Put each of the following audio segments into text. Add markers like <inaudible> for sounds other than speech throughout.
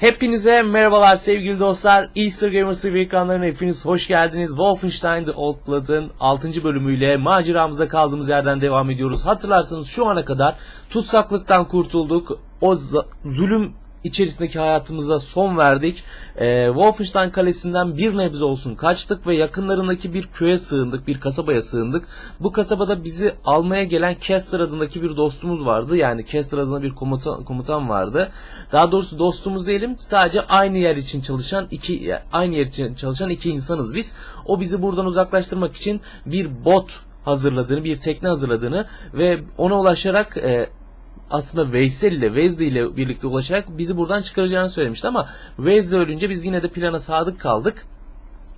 Hepinize merhabalar sevgili dostlar. Easter Gamers TV ekranlarına hepiniz hoş geldiniz. Wolfenstein The Old Blood'ın 6. bölümüyle maceramıza kaldığımız yerden devam ediyoruz. Hatırlarsanız şu ana kadar tutsaklıktan kurtulduk. O zulüm içerisindeki hayatımıza son verdik. Ee, Wolfenstein Kalesi'nden bir nebze olsun kaçtık ve yakınlarındaki bir köye sığındık, bir kasabaya sığındık. Bu kasabada bizi almaya gelen Kester adındaki bir dostumuz vardı. Yani Kester adında bir komutan, komutan vardı. Daha doğrusu dostumuz diyelim. Sadece aynı yer için çalışan iki aynı yer için çalışan iki insanız biz. O bizi buradan uzaklaştırmak için bir bot hazırladığını, bir tekne hazırladığını ve ona ulaşarak e, aslında Veysel ile Vezli ile birlikte ulaşarak bizi buradan çıkaracağını söylemişti ama Vezli ölünce biz yine de plana sadık kaldık.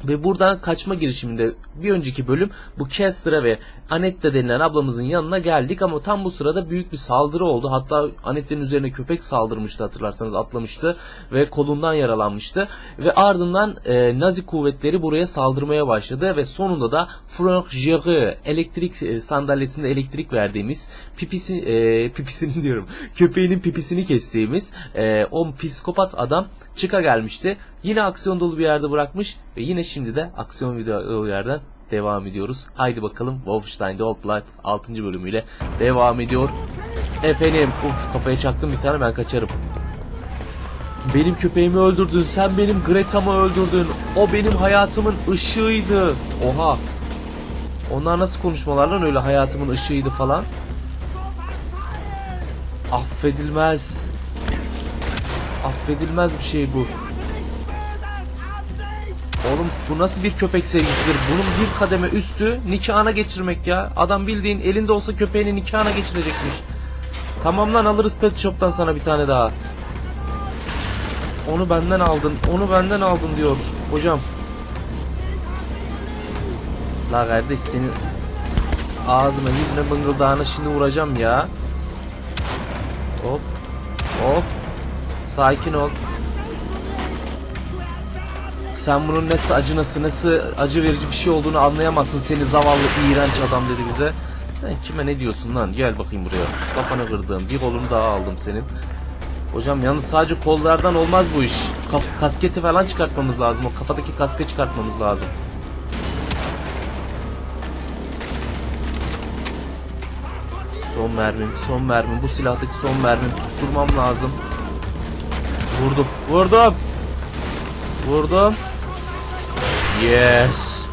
Ve buradan kaçma girişiminde bir önceki bölüm bu Kester'a ve Anette denilen ablamızın yanına geldik ama tam bu sırada büyük bir saldırı oldu. Hatta Anette'nin üzerine köpek saldırmıştı hatırlarsanız atlamıştı ve kolundan yaralanmıştı. Ve ardından e, Nazi kuvvetleri buraya saldırmaya başladı ve sonunda da Frank Jarre elektrik e, sandalyesinde elektrik verdiğimiz pipisi, e, pipisini <laughs> diyorum köpeğinin pipisini kestiğimiz e, o psikopat adam çıka gelmişti. Yine aksiyon dolu bir yerde bırakmış ve yine şimdi de aksiyon video yerden devam ediyoruz. Haydi bakalım Wolfenstein The Old Blood 6. bölümüyle devam ediyor. Efendim uf kafaya çaktım bir tane ben kaçarım. Benim köpeğimi öldürdün, sen benim Greta'mı öldürdün. O benim hayatımın ışığıydı. Oha. Onlar nasıl konuşmalar lan öyle hayatımın ışığıydı falan. Affedilmez. Affedilmez bir şey bu. Oğlum bu nasıl bir köpek sevgisidir? Bunun bir kademe üstü nikahına geçirmek ya. Adam bildiğin elinde olsa köpeğini nikahına geçirecekmiş. Tamam lan alırız pet shop'tan sana bir tane daha. Onu benden aldın. Onu benden aldın diyor hocam. La kardeş senin ağzına yüzüne bıngıldağına şimdi vuracağım ya. Hop. Hop. Sakin ol. Sen bunun nasıl acı nasıl, nasıl acı verici bir şey olduğunu anlayamazsın seni zavallı iğrenç adam dedi bize. Sen kime ne diyorsun lan? Gel bakayım buraya. Kafanı kırdım. Bir kolunu daha aldım senin. Hocam yalnız sadece kollardan olmaz bu iş. Kaf- kasketi falan çıkartmamız lazım. O kafadaki kaskı çıkartmamız lazım. Son mermim, son mermim. Bu silahtaki son mermim. Tutturmam lazım. Vurdum, vurdum. Vurdum. Yes.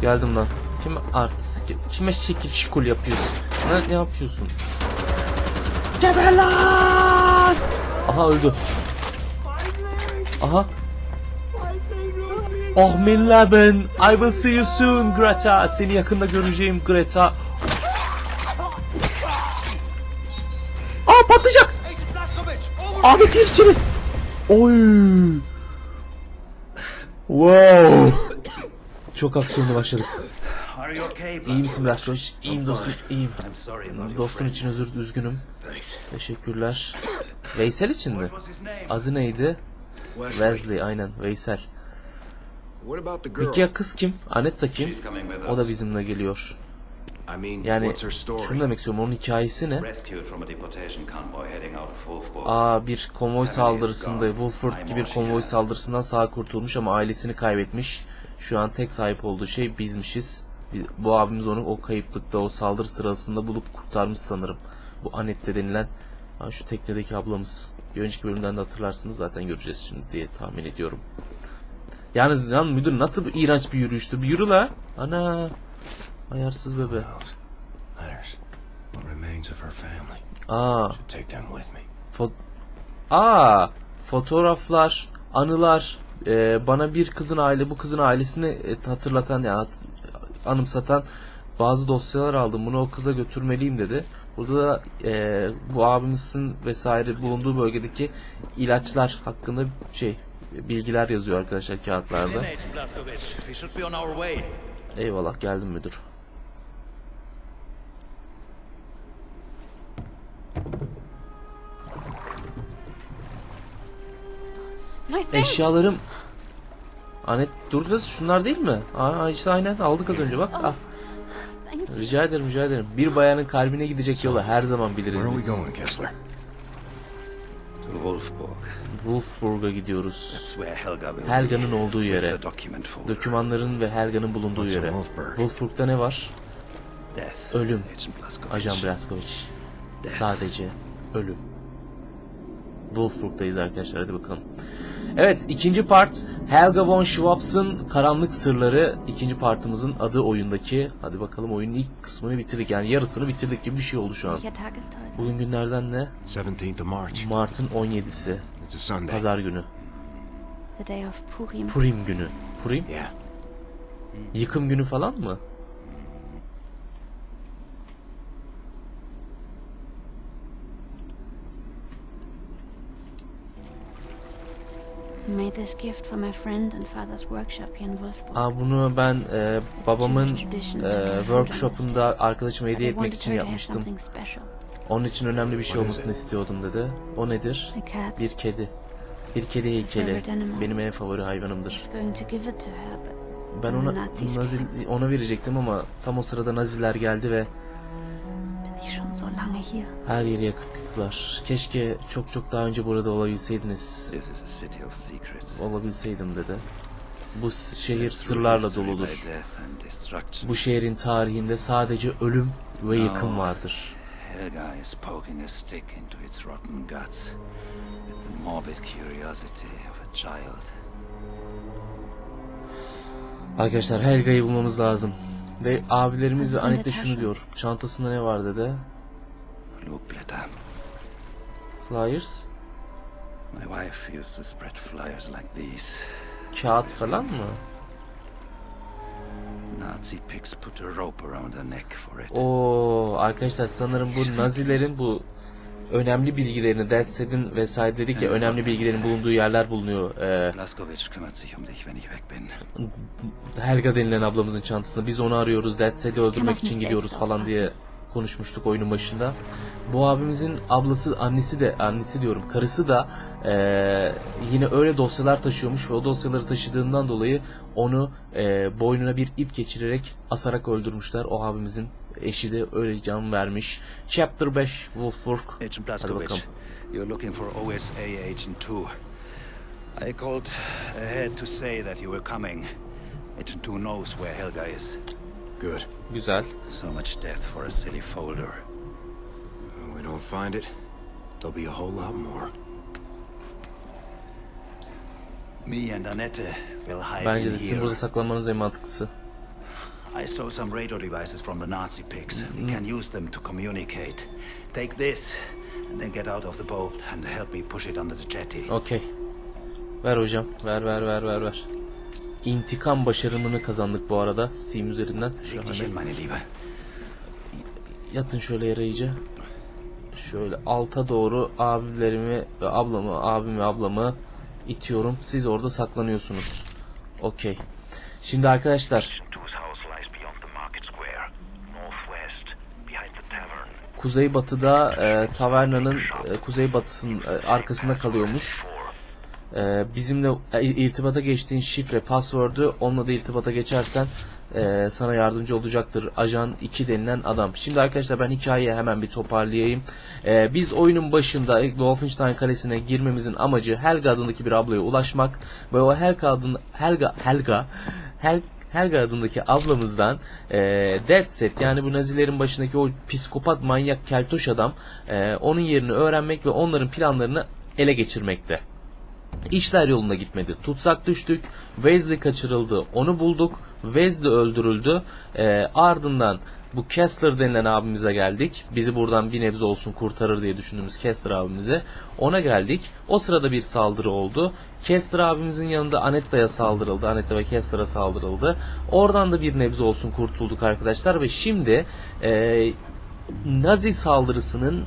Geldim lan. Kim artist? Kime şekil şikul yapıyorsun? Ne, ne yapıyorsun? Geber lan! Aha öldü. Aha. Oh min Leben. I will see you soon Greta. Seni yakında göreceğim Greta. Aa patlayacak. Abi gir içeri. Oy. Wow. Çok aksiyonlu başladık. İyi misin Blaskovic? İyiyim dostum, iyiyim. Dostun için özür üzgünüm. Teşekkürler. Veysel için mi? Adı neydi? Wesley. Aynen Veysel. Peki ya kız kim? Anetta kim? O da bizimle geliyor. Yani şunu demek istiyorum, onun hikayesi ne? Aa bir konvoy saldırısında. Wolfsburg'daki I'm bir konvoy saldırısından sağ kurtulmuş ama ailesini kaybetmiş. Şu an tek sahip olduğu şey bizmişiz. Bi- Bu abimiz onu o kayıplıkta, o saldırı sırasında bulup kurtarmış sanırım. Bu Anette denilen şu teknedeki ablamız. Bir önceki bölümden de hatırlarsınız zaten göreceğiz şimdi diye tahmin ediyorum. Yalnız lan müdür nasıl bir iğrenç bir yürüyüştü. Bir yürü la. Ana. Ayarsız bebe. Aa. Fo Aa, fotoğraflar, anılar, e, bana bir kızın aile, bu kızın ailesini e, hatırlatan yani anımsatan bazı dosyalar aldım. Bunu o kıza götürmeliyim dedi. Burada da e, bu abimizin vesaire bulunduğu bölgedeki ilaçlar hakkında şey bilgiler yazıyor arkadaşlar kağıtlarda. Eyvallah geldim müdür. Eşyalarım Anet dur kız şunlar değil mi? Aa işte aynen aldık az önce bak. Ah, Thank you. rica ederim rica ederim. Bir bayanın kalbine gidecek yolu her zaman Where biliriz are we biz. going, Kessler? To Wolfburg. Wolfburg'a gidiyoruz. That's where Helga will Helga'nın olduğu yere. Dokümanların ve Helga'nın bulunduğu yere. Wolfburg? Wolfburg'da ne var? Death. Ölüm. Ajan Blaskovic. Sadece ölüm. Wolfburg'dayız arkadaşlar hadi bakalım. Evet ikinci part Helga von Schwabs'ın Karanlık Sırları ikinci partımızın adı oyundaki. Hadi bakalım oyunun ilk kısmını bitirdik yani yarısını bitirdik gibi bir şey oldu şu an. Bugün günlerden ne? 17th of March. Mart'ın 17'si. It's a Sunday. Pazar günü. Purim. Günü. Purim? Yıkım günü falan mı? Made this gift for my friend and father's workshop here in Wolfsburg. Aa, bunu ben e, babamın e, workshop'unda arkadaşıma hediye I etmek wanted için yapmıştım. something special. Onun için önemli bir şey olmasını it? istiyordum dedi. O nedir? Bir kedi. Bir kedi heykeli. Benim en favori I hayvanımdır. Ben ona Nazi, ona verecektim ama tam o sırada Naziler geldi ve her yeri yakıp yıktılar. Keşke çok çok daha önce burada olabilseydiniz. This is a city of secrets. Olabilseydim dedi. Bu şehir sırlarla doludur. Bu şehrin tarihinde sadece ölüm ve yıkım vardır. Helga is poking a stick into its rotten guts with the morbid curiosity of a child. Arkadaşlar Helga'yı bulmamız lazım. Ve abilerimiz ve sen de Anette şunu diyor. Çantasında ne var dedi. Flugblätter. Flyers. My wife used to spread flyers like these. Kağıt falan mı? Nazi pigs put a rope around her neck for it. Oo arkadaşlar sanırım bu Nazilerin bu önemli bilgilerini Dead Set'in vesaire dedik ya önemli bilgilerin bulunduğu yerler bulunuyor. Ee, Blaskovic kümmert sich um dich, wenn ich weg bin. Helga denilen ablamızın çantasında biz onu arıyoruz Dead Set'i öldürmek için gidiyoruz falan diye konuşmuştuk oyunun başında. Bu abimizin ablası, annesi de, annesi diyorum, karısı da eee, yine öyle dosyalar taşıyormuş ve o dosyaları taşıdığından dolayı onu eee, boynuna bir ip geçirerek asarak öldürmüşler. O abimizin eşi de öyle can vermiş. Chapter 5 Wolfburg. Agent Blaskovic, you're looking for OSA Agent 2. I called ahead to say that you were coming. Agent 2 knows where Helga is. Good. Güzel. So much death for a silly folder. When we don't find it, there'll be a whole lot more. Me and Annette will hide Bence de sizin burada saklanmanız en mantıklısı. I stole some radio devices from the Nazi pigs. Mm-hmm. We can use them to communicate. Take this, and then get out of the boat and help me push it under the jetty. Okey. Ver hocam. Ver ver ver ver ver. İntikam başarımını kazandık bu arada Steam üzerinden. Şahane. Yatın şöyle yere iyice. Şöyle alta doğru abilerimi ve ablamı, abimi ve ablamı itiyorum. Siz orada saklanıyorsunuz. Okey. Şimdi arkadaşlar kuzeybatıda e, tavernanın e, kuzeybatısının e, arkasında kalıyormuş. E, bizimle e, irtibata geçtiğin şifre, password'ü onunla da irtibata geçersen e, sana yardımcı olacaktır. Ajan 2 denilen adam. Şimdi arkadaşlar ben hikayeyi hemen bir toparlayayım. E, biz oyunun başında Wolfenstein Kalesi'ne girmemizin amacı Helga adındaki bir ablaya ulaşmak ve o Helga adın Helga Helga Hel Helga adındaki ablamızdan e, Dead Set yani bu Nazilerin başındaki o psikopat manyak keltoş adam e, onun yerini öğrenmek ve onların planlarını ele geçirmekte. İşler yolunda gitmedi. Tutsak düştük. Wesley kaçırıldı. Onu bulduk. Wesley öldürüldü. Ee, ardından bu Kessler denilen abimize geldik. Bizi buradan bir nebze olsun kurtarır diye düşündüğümüz Kessler abimize. Ona geldik. O sırada bir saldırı oldu. Kessler abimizin yanında Anetta'ya saldırıldı. Anetta ve Kessler'a saldırıldı. Oradan da bir nebze olsun kurtulduk arkadaşlar. Ve şimdi e, Nazi saldırısının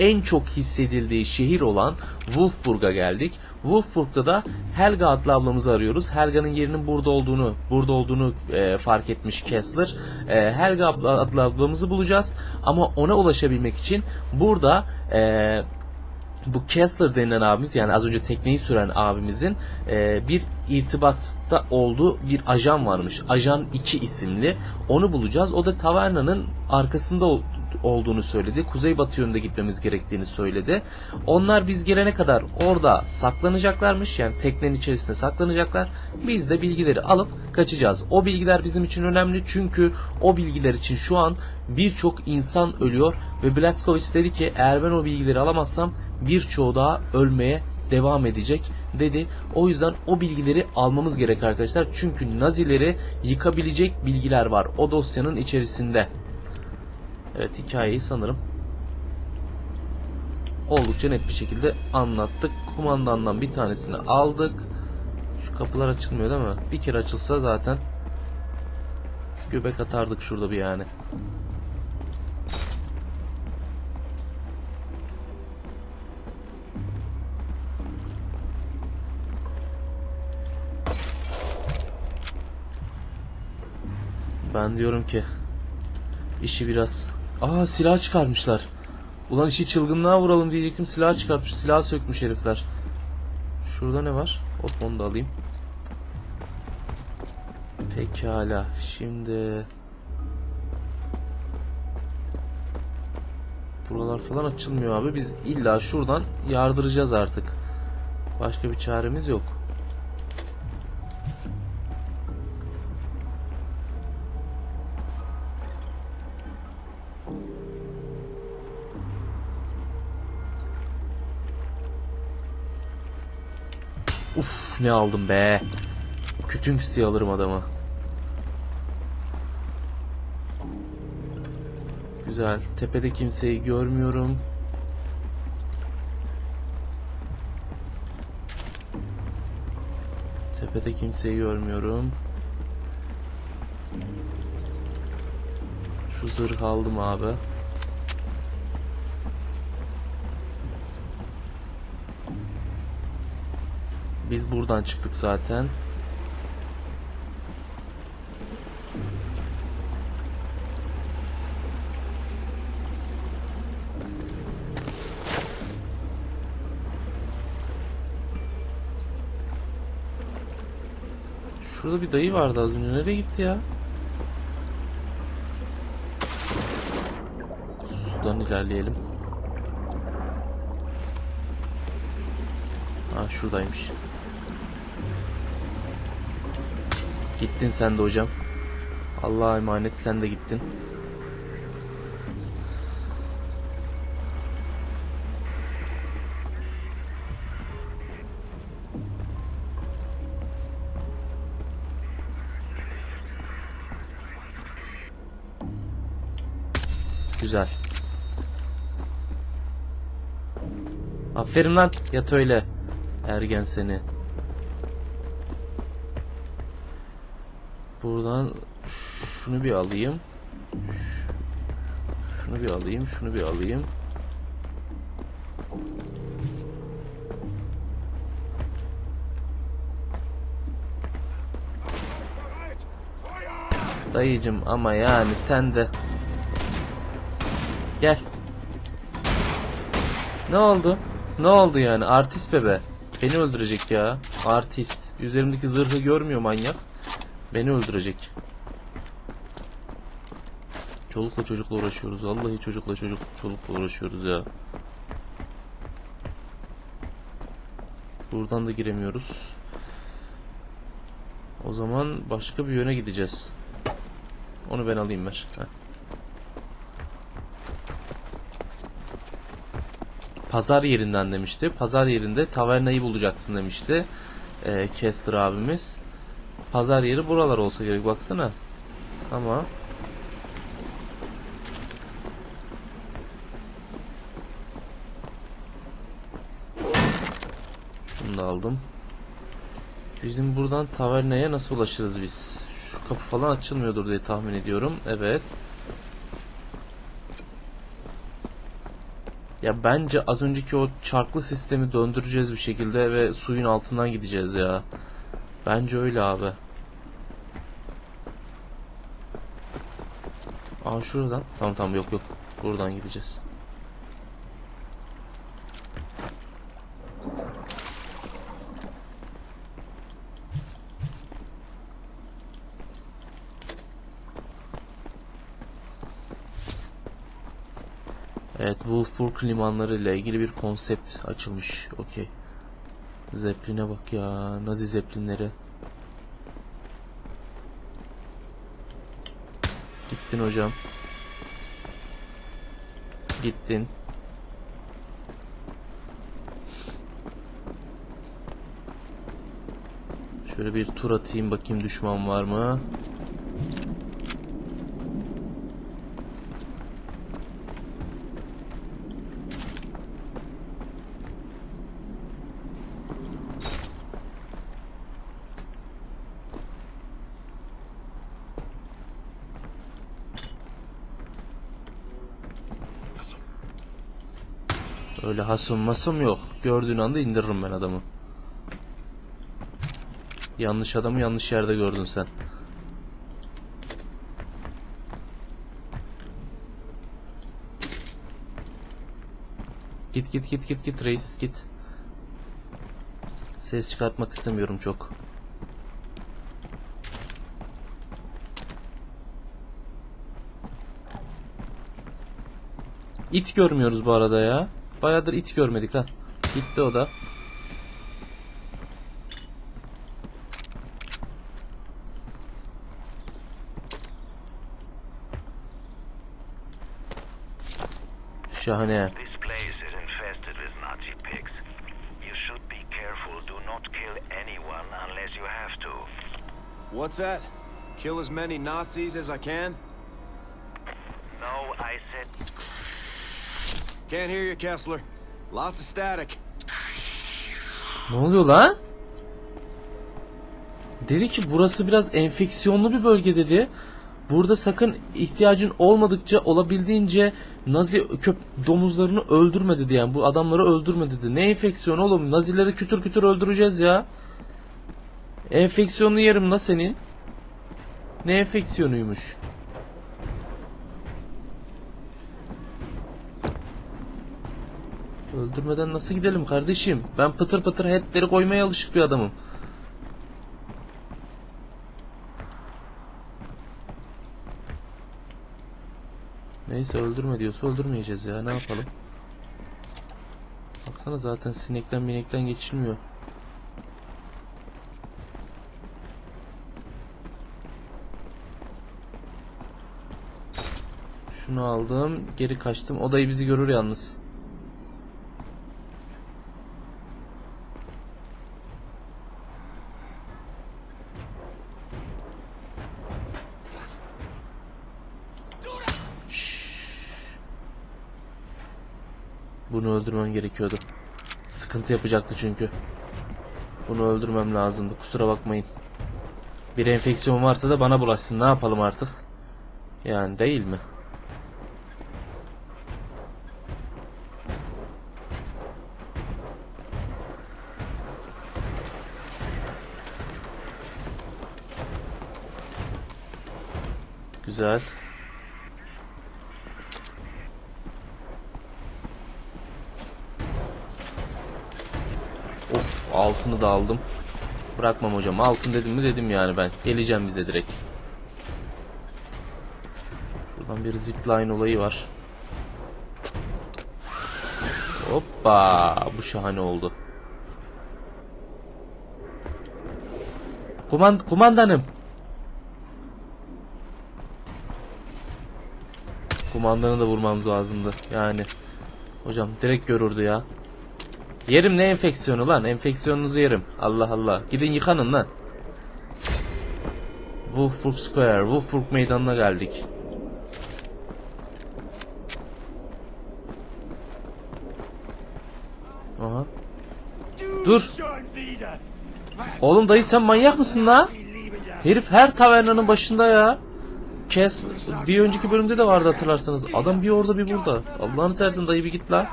en çok hissedildiği şehir olan Wolfburg'a geldik. Wolfburg'da da Helga adlı ablamızı arıyoruz. Helga'nın yerinin burada olduğunu, burada olduğunu e, fark etmiş Kessler. E, Helga abla, adlı ablamızı bulacağız. Ama ona ulaşabilmek için burada e, bu Kessler denilen abimiz yani az önce tekneyi süren abimizin e, bir irtibatta olduğu bir ajan varmış. Ajan 2 isimli. Onu bulacağız. O da tavernanın arkasında olduğunu söyledi. Kuzeybatı yönünde gitmemiz gerektiğini söyledi. Onlar biz gelene kadar orada saklanacaklarmış. Yani teknenin içerisinde saklanacaklar. Biz de bilgileri alıp kaçacağız. O bilgiler bizim için önemli çünkü o bilgiler için şu an birçok insan ölüyor ve Blazkowicz dedi ki eğer ben o bilgileri alamazsam birçoğu daha ölmeye devam edecek dedi. O yüzden o bilgileri almamız gerek arkadaşlar. Çünkü Nazileri yıkabilecek bilgiler var o dosyanın içerisinde. Evet hikayeyi sanırım oldukça net bir şekilde anlattık. Kumandandan bir tanesini aldık. Şu kapılar açılmıyor değil mi? Bir kere açılsa zaten göbek atardık şurada bir yani. Ben diyorum ki işi biraz... Aa silah çıkarmışlar. Ulan işi çılgınlığa vuralım diyecektim silah çıkartmış. Silah sökmüş herifler. Şurada ne var? Hop onu da alayım. Pekala. Şimdi... Buralar falan açılmıyor abi. Biz illa şuradan yardıracağız artık. Başka bir çaremiz yok. Ne aldım be. Kütünks diye alırım adama. Güzel. Tepede kimseyi görmüyorum. Tepede kimseyi görmüyorum. Şu zırh aldım abi. Biz buradan çıktık zaten. Şurada bir dayı vardı az önce. Nereye gitti ya? Sudan ilerleyelim. Ha şuradaymış. Gittin sen de hocam. Allah'a emanet sen de gittin. Güzel. Aferin lan yat öyle. Ergen seni. Buradan şunu bir alayım. Şunu bir alayım, şunu bir alayım. Dayıcım ama yani sen de Gel. Ne oldu? Ne oldu yani? Artist bebe. Beni öldürecek ya. Artist. Üzerimdeki zırhı görmüyor manyak. Beni öldürecek. Çolukla çocukla uğraşıyoruz. Vallahi çocukla çocuk çolukla uğraşıyoruz ya. Buradan da giremiyoruz. O zaman başka bir yöne gideceğiz. Onu ben alayım ver. Heh. Pazar yerinden demişti. Pazar yerinde tavernayı bulacaksın demişti. Ee, Kester abimiz. Pazar yeri buralar olsa gerek baksana. Ama Şunu da aldım. Bizim buradan tavernaya nasıl ulaşırız biz? Şu kapı falan açılmıyordur diye tahmin ediyorum. Evet. Ya bence az önceki o çarklı sistemi döndüreceğiz bir şekilde ve suyun altından gideceğiz ya. Bence öyle abi. Aa şuradan. Tamam tamam yok yok. Buradan gideceğiz. Evet, Wolfburg limanları ile ilgili bir konsept açılmış. Okey. Zeppelin'e bak ya. Nazi Zeppelinleri. Gittin hocam. Gittin. Şöyle bir tur atayım bakayım düşman var mı? Öyle hasım masım yok. Gördüğün anda indiririm ben adamı. Yanlış adamı yanlış yerde gördün sen. Git git git git git reis git. Ses çıkartmak istemiyorum çok. İt görmüyoruz bu arada ya. Bayağıdır it görmedik ha. Gitti o da. Şahane. This place is infested with Nazi pigs. You should be careful. Do not kill anyone unless you have to. What's that? Kill as many Nazis as I can? No, I said Can't hear you, Kessler. Lots of static. Ne oluyor lan? Dedi ki burası biraz enfeksiyonlu bir bölge dedi. Burada sakın ihtiyacın olmadıkça olabildiğince Nazi köp domuzlarını öldürme dedi yani. Bu adamları öldürme dedi. Ne enfeksiyonu oğlum? Nazileri kütür kütür öldüreceğiz ya. Enfeksiyonlu yerim la senin. Ne enfeksiyonuymuş? Öldürmeden nasıl gidelim kardeşim? Ben pıtır pıtır headleri koymaya alışık bir adamım. Neyse öldürme diyorsa öldürmeyeceğiz ya. Ne yapalım? Baksana zaten sinekten binekten geçilmiyor. Şunu aldım. Geri kaçtım. Odayı bizi görür yalnız. Bunu öldürmem gerekiyordu. Sıkıntı yapacaktı çünkü. Bunu öldürmem lazımdı. Kusura bakmayın. Bir enfeksiyon varsa da bana bulaşsın. Ne yapalım artık? Yani değil mi? Altını da aldım. Bırakmam hocam. Altın dedim mi dedim yani ben. Geleceğim bize direkt. Şuradan bir zipline olayı var. Hoppa. Bu şahane oldu. Kumand kumandanım. Kumandanı da vurmamız lazımdı. Yani. Hocam direkt görürdü ya. Yerim ne enfeksiyonu lan? Enfeksiyonunuzu yerim. Allah Allah. Gidin yıkanın lan. Wolfburg Square, Wolfburg meydanına geldik. Aha. Dur. Oğlum dayı sen manyak mısın la? Herif her tavernanın başında ya. Kes bir önceki bölümde de vardı hatırlarsanız. Adam bir orada bir burada. Allah'ını seversen dayı bir git la.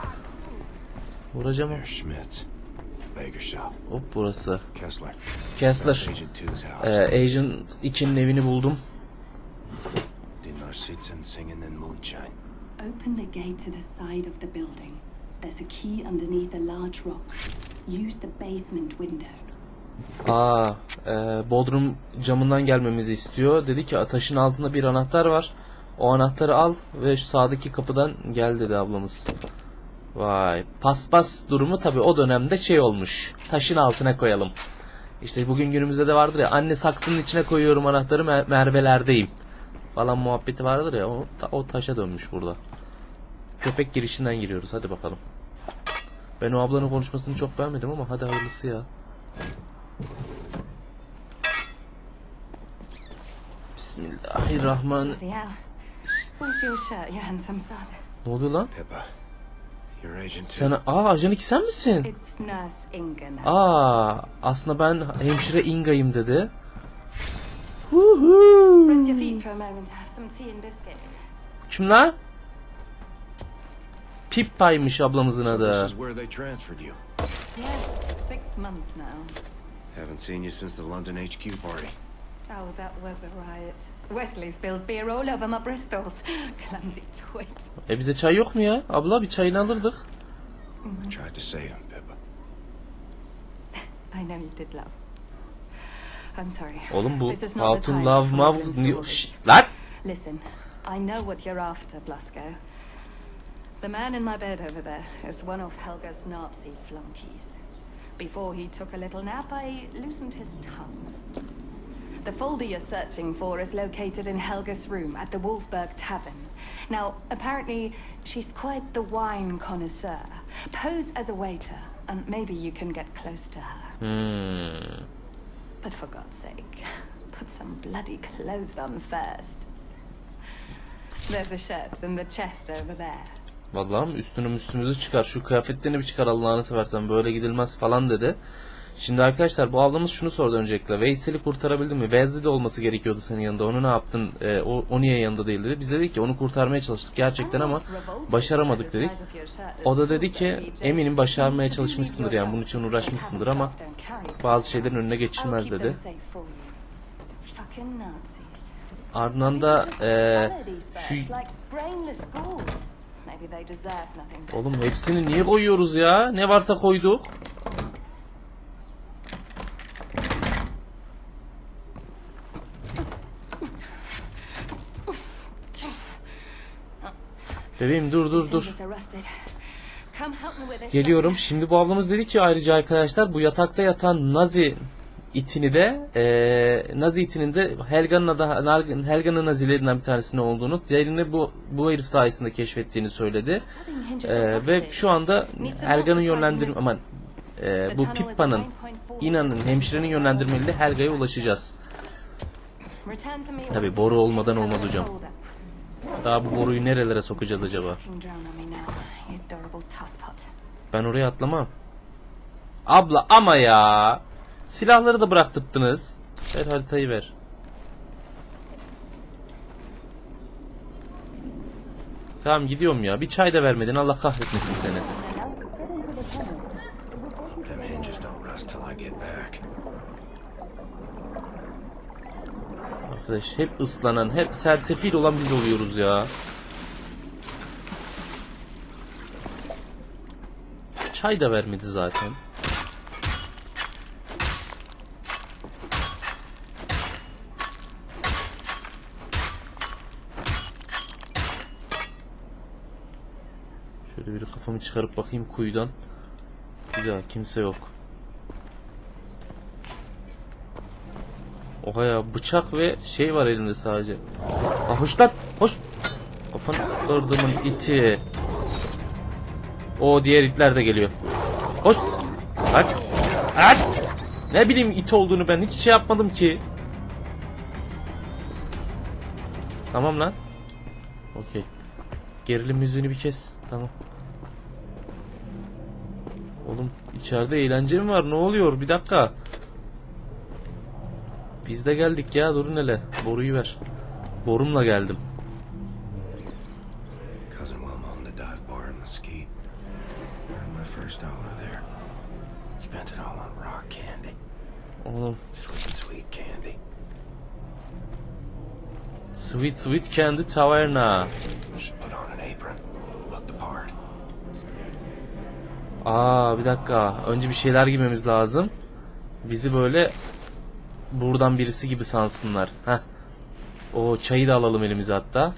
Vuracağım. Hop burası. Kessler. Kessler. Agent 2's house. Ee, Agent 2'nin evini buldum. Dinner sitzen singing in moonshine. Open the gate to the side of the building. There's a key underneath a large rock. Use the basement window. Aa, e, Bodrum camından gelmemizi istiyor. Dedi ki taşın altında bir anahtar var. O anahtarı al ve şu sağdaki kapıdan gel dedi ablamız. Vay. Paspas durumu tabi o dönemde şey olmuş. Taşın altına koyalım. İşte bugün günümüzde de vardır ya anne saksının içine koyuyorum anahtarı mer- mervelerdeyim. Falan muhabbeti vardır ya o, ta- o taşa dönmüş burada. Köpek girişinden giriyoruz hadi bakalım. Ben o ablanın konuşmasını çok beğenmedim ama hadi hayırlısı ya. Bismillahirrahmanirrahim. Ne oluyor lan? Pippa, you're Agent 2. Sen aa ajan iki sen misin? It's Nurse Inga now. Aa aslında ben hemşire Inga'yım dedi. Rest your feet for a moment. Have some tea and biscuits. Kim lan? Pippa'ymış ablamızın adı. Haven't seen you since the London HQ party. Oh, that was a riot. Wesley spilled beer all over my Bristols. <gasps> Clumsy twit. E bize çay yok mu ya? Abla bir çayını alırdık. Mm. I tried to save him, Pippa. I know you did love. I'm sorry. Oğlum bu This is not the altın time lav for mav... modern Ni- stories. Şşt, lan! Listen, I know what you're after, Blasco. The man in my bed over there is one of Helga's Nazi flunkies. Before he took a little nap, I loosened his tongue. The folder you're searching for is located in Helga's room at the Wolfberg Tavern. Now, apparently, she's quite the wine connoisseur. Pose as a waiter, and maybe you can get close to her. Hmm. But for God's sake, <laughs> put some bloody clothes on first. There's a shirt in the chest over there. Vallahi üstünü üstümüzü çıkar. Şu kıyafetlerini bir çıkar Allah'ını seversen. Böyle gidilmez falan dedi. Şimdi arkadaşlar bu ablamız şunu sordu öncelikle. Veysel'i kurtarabildin mi? Wesley'de olması gerekiyordu senin yanında. Onu ne yaptın? Ee, o, o niye yanında değil dedi. Biz dedik ki onu kurtarmaya çalıştık gerçekten ama başaramadık dedik. O da dedi ki eminim başarmaya çalışmışsındır yani bunun için uğraşmışsındır ama bazı şeylerin önüne geçilmez dedi. Ardından da eee şu Oğlum hepsini niye koyuyoruz ya? Ne varsa koyduk. Bebeğim dur dur dur. Geliyorum. Şimdi bu ablamız dedi ki ayrıca arkadaşlar bu yatakta yatan Nazi itini de eee Nazi itinin de Helga'nın adı Helga'nın Nazilerinden bir tanesinin olduğunu, diğerini bu bu herif sayesinde keşfettiğini söyledi. Eee, ve şu anda Helga'nın yönlendirme aman eee, bu Pippa'nın inanın hemşirenin yönlendirmeliyle Helga'ya ulaşacağız. Tabii boru olmadan olmaz hocam. Daha bu boruyu nerelere sokacağız acaba? Ben oraya atlamam. Abla ama ya. Silahları da bıraktırttınız. Ver haritayı ver. Tamam gidiyorum ya. Bir çay da vermedin. Allah kahretmesin seni. Hope them hinges don't rust till I get back. Arkadaş hep ıslanan, hep sersefil olan biz oluyoruz ya. Çay da vermedi zaten. Şöyle bir kafamı çıkarıp bakayım kuyudan. Güzel kimse yok. Oha ya bıçak ve şey var elimde sadece. Aa, hoş lan hoş. Kafanı kırdımın iti. O diğer itler de geliyor. Hoş. Aç. Aç. Ne bileyim it olduğunu ben hiç şey yapmadım ki. Tamam lan. Okey. Gerilim müziğini bir kes. Tamam. Oğlum içeride eğlence mi var? Ne oluyor? Bir dakika. Biz de geldik ya durun hele. Boruyu ver. Borumla geldim. Oğlum Sweet, sweet candy. Taverna. Aa bir dakika. Önce bir şeyler giymemiz lazım. Bizi böyle buradan birisi gibi sansınlar. Heh. O çayı da alalım elimize hatta.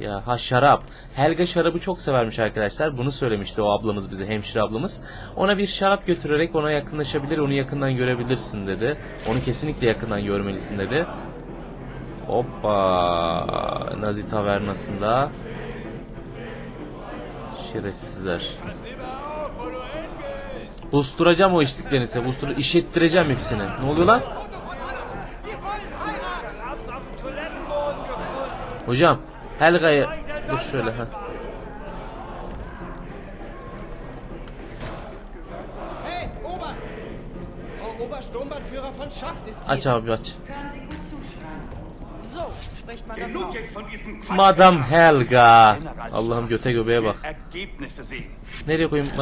Ya ha şarap. Helga şarabı çok severmiş arkadaşlar. Bunu söylemişti o ablamız bize, hemşire ablamız. Ona bir şarap götürerek ona yakınlaşabilir, onu yakından görebilirsin dedi. Onu kesinlikle yakından görmelisin dedi. Hoppa. Nazi tavernasında. Şerefsizler. Busturacağım o içtiklerini size. Bustur işittireceğim hepsini. Ne oluyor lan? Hocam Helga'yı dur şöyle ha. Aç abi aç. Madam Helga. Allah'ım göte göbeğe bak. Nereye koyayım. Ist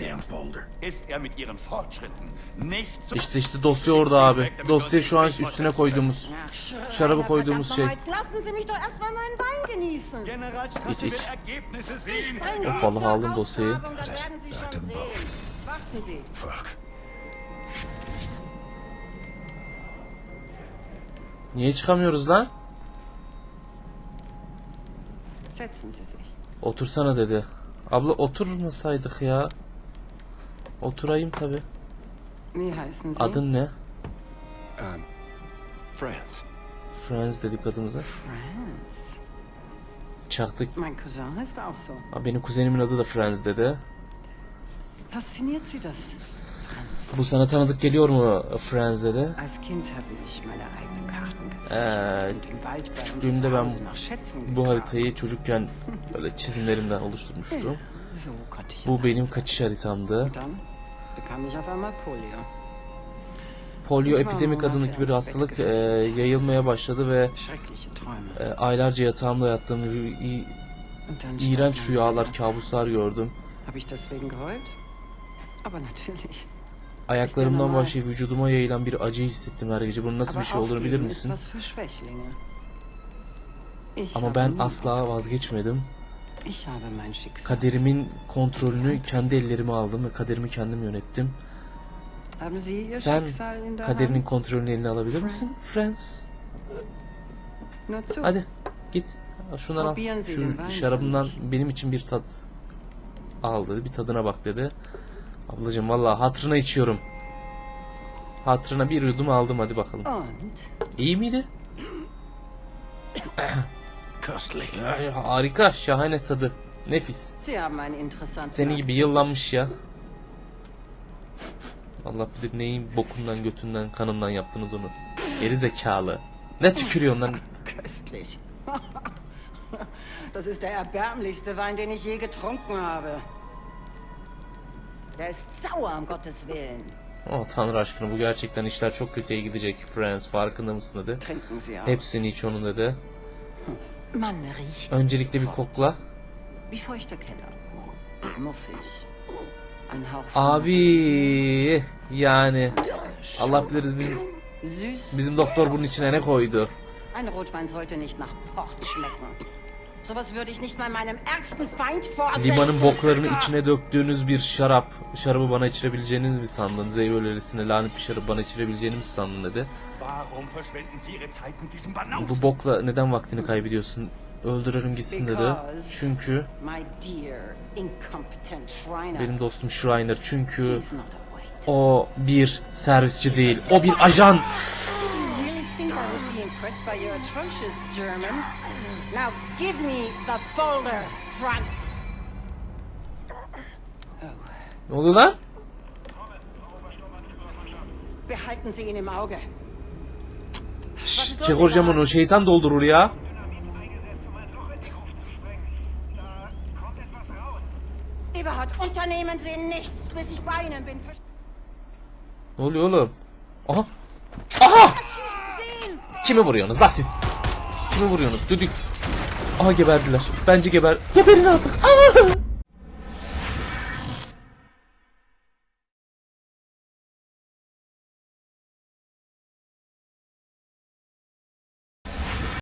er. İşte işte dosya orada abi. Dosya şu an üstüne koyduğumuz. Şarabı koyduğumuz şey. Bringen Sie Of, vallahi aldım dosyayı. Niye çıkamıyoruz lan? Otursana dedi. Abla oturmasaydık ya. Oturayım tabi. Sie? Adın ne? Um, friends. Friends dedik adımıza. Franz. Çaktık. Mein Cousin ist auch so. Aa, Benim kuzenimin adı da Friends dedi. Fasziniert Sie das? Bu sana tanıdık geliyor mu Friends dedi. Uns küçüklüğümde ben Bu haritayı çocukken böyle çizimlerimden oluşturmuştum. <laughs> Bu benim kaçış haritamdı. Polio. Epidemik adındaki bir hastalık e, yayılmaya başladı ve e, aylarca yatağımda yattım. rü- i- İğrenç rüyalar, kabuslar gördüm. Ayaklarımdan başlayıp vücuduma yayılan bir acı hissettim her gece. Bunun nasıl bir şey olduğunu bilir misin? Ama ben asla vazgeçmedim. Schicksal. Kaderimin kontrolünü kendi ellerime aldım ve kaderimi kendim yönettim. Sen kaderinin kontrolünü eline alabilir misin? Friends. Hadi git. Şundan al. Şu şarabından mich. benim için bir tat al dedi. Bir tadına bak dedi. Ablacığım vallahi hatırına içiyorum. Hatırına bir yudum aldım hadi bakalım. İyi miydi? <coughs> Ay, harika, şahane tadı. Nefis. Seni gibi yıllanmış ya. Allah bilir neyin bokundan, götünden, kanından yaptınız onu. Geri zekalı. Ne tükürüyorsun lan? <coughs> Köstlich. <laughs> das ist der erbärmlichste Wein, den ich je getrunken habe. Der ist sauer, um Gottes Willen. Oh tanrı aşkına bu gerçekten işler çok kötüye gidecek Friends farkında mısın dedi. Hepsini iç onun dedi. Man riecht Öncelikle bir kokla. Wie feuchter Keller. Muffig. Ein Hauch von Abi yani Allah bilir bizim, bizim doktor bunun içine ne koydu. Ein Rotwein sollte nicht nach Port schmecken. Sowas würde ich nicht mal meinem ärgsten Feind vorsetzen. Limanın boklarını içine döktüğünüz bir şarap. Şarabı bana içirebileceğiniz mi sandın? Zeyvel öylesine lanet bir şarabı bana içirebileceğini mi sandın dedi. Warum verschwenden Sie Ihre Zeit mit diesem Banausen? Bu bokla neden vaktini kaybediyorsun? Öldürelim gitsin dedi. Çünkü My dear, incompetent Shriner. benim dostum Schreiner çünkü o bir servisçi değil. O bir ajan. İmpressed by your atrocious German? Now give me the folder, Franz. Ne oluyor lan? Behalten Sie ihn im Auge. Şşş, çek hocam onu şeytan doldurur ya. Eberhard, unternehmen Sie nichts, bis ich bei Ihnen bin. Ne oluyor oğlum? Aha. Aha! Kimi vuruyorsunuz la siz? Kimi vuruyorsunuz? Düdük. Aha geberdiler. Bence geber. Geberin artık. Aa! <laughs>